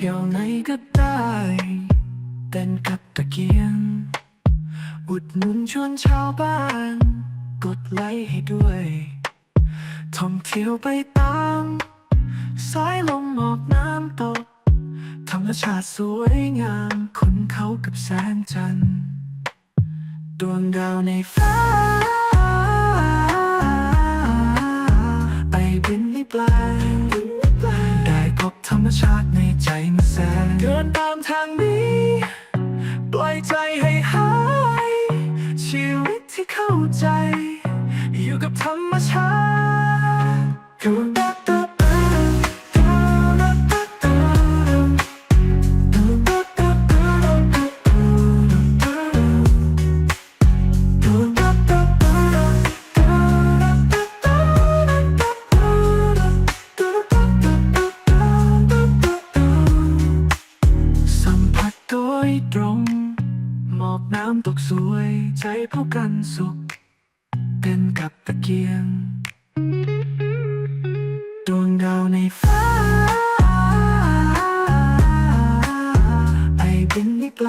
เที่ยวไหนก็ได้เต้นกับตะเกียง อุดหนุนชวนชาวบ้าน กดไลค์ให้ด้วย ท่องเที่ยวไปตามสายลมหมอกน้ำตก ธรรมชาติสวยงามคุ้นเขากับแสงจันทร์ดวงดาวในฟ้า ไปบินให้ปลา ไม่ตรง หมอกน้ำตกสวยใจพบกันสุขเป็นกับตะเกียง ดวงดาวในฟ้า ไปบินไม่ไกล